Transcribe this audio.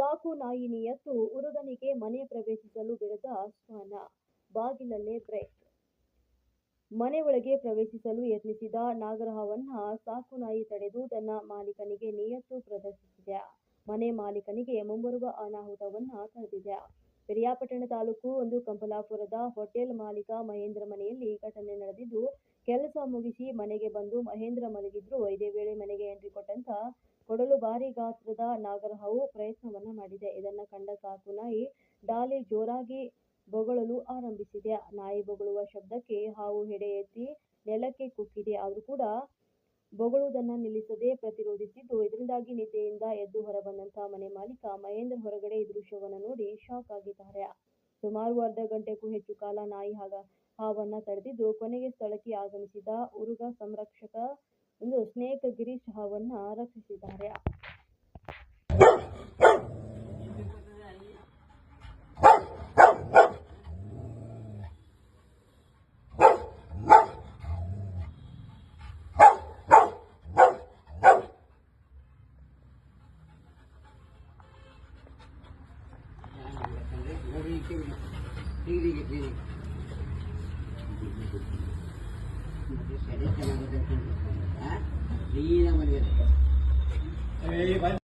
ಸಾಕು ನಾಯಿ ನಿಯತ್ತು ಉರುಗನಿಗೆ ಮನೆ ಪ್ರವೇಶಿಸಲು ಬಿಡದ ಶ್ವಾನ ಬಾಗಿಲಲ್ಲೇ ಬ್ರೇಕ್. ಮನೆ ಒಳಗೆ ಪ್ರವೇಶಿಸಲು ಯತ್ನಿಸಿದ ನಾಗರಹವನ್ನ ಸಾಕು ನಾಯಿ ತಡೆದು ತನ್ನ ಮಾಲೀಕನಿಗೆ ನಿಯತ್ತು ಪ್ರದರ್ಶಿಸಿದೆ. ಮನೆ ಮಾಲೀಕನಿಗೆ ಮುಂಬರುವ ಅನಾಹುತವನ್ನ ತಡೆದಿದೆ ಪಿರಿಯಾಪಟ್ಟಣ ತಾಲೂಕು ಒಂದು ಕಂಪಲಾಪುರದ ಹೋಟೆಲ್ ಮಾಲೀಕ ಮಹೇಂದ್ರ ಮನೆಯಲ್ಲಿ ಘಟನೆ ನಡೆದಿದ್ದು, ಕೆಲಸ ಮುಗಿಸಿ ಮನೆಗೆ ಬಂದು ಮಹೇಂದ್ರ ಮಲಗಿದ್ರು. ಇದೇ ವೇಳೆ ಮನೆಗೆ ಎಂಟ್ರಿ ಕೊಟ್ಟಂತ ಕೊಡಲು ಭಾರಿ ಗಾತ್ರದ ನಾಗರಹಾವು ಪ್ರಯತ್ನವನ್ನ ಮಾಡಿದೆ. ಇದನ್ನ ಕಂಡ ಸಾಕು ನಾಯಿ ಡಾಲಿ ಜೋರಾಗಿ ಬೊಗಳಲು ಆರಂಭಿಸಿದೆ. ನಾಯಿ ಬೊಗಳುವ ಶಬ್ದಕ್ಕೆ ಹಾವು ಹೆಡೆ ಎತ್ತಿ ನೆಲಕ್ಕೆ ಕುಕ್ಕಿದೆ. ಆದರೂ ಕೂಡ ಬೊಗಳುವುದನ್ನ ನಿಲ್ಲಿಸದೆ ಪ್ರತಿರೋಧಿಸಿದ್ದು, ಇದರಿಂದಾಗಿ ನಿದ್ದೆಯಿಂದ ಎದ್ದು ಹೊರಬಂದಂತ ಮನೆ ಮಾಲೀಕ ಮಹೇಂದ್ರ ಹೊರಗಡೆ ಈ ದೃಶ್ಯವನ್ನ ನೋಡಿ ಶಾಕ್ ಆಗಿದ್ದಾರೆ. ಸುಮಾರು ಅರ್ಧ ಗಂಟೆಗೂ ಹೆಚ್ಚು ಕಾಲ ನಾಯಿ ಹಾಗ ಹಾವನ್ನ ತಡೆದಿದ್ದು, ಕೊನೆಗೆ ಸ್ಥಳಕ್ಕೆ ಆಗಮಿಸಿದ ಉರುಗ ಸಂರಕ್ಷಕ ಒಂದು ಸ್ನೇಕ್ ಗಿರೀಶ್ ಹಾವನ್ನ ರಕ್ಷಿಸಿದ್ದಾರೆ ನೀನ ಮನೆಯಲ್ಲಿ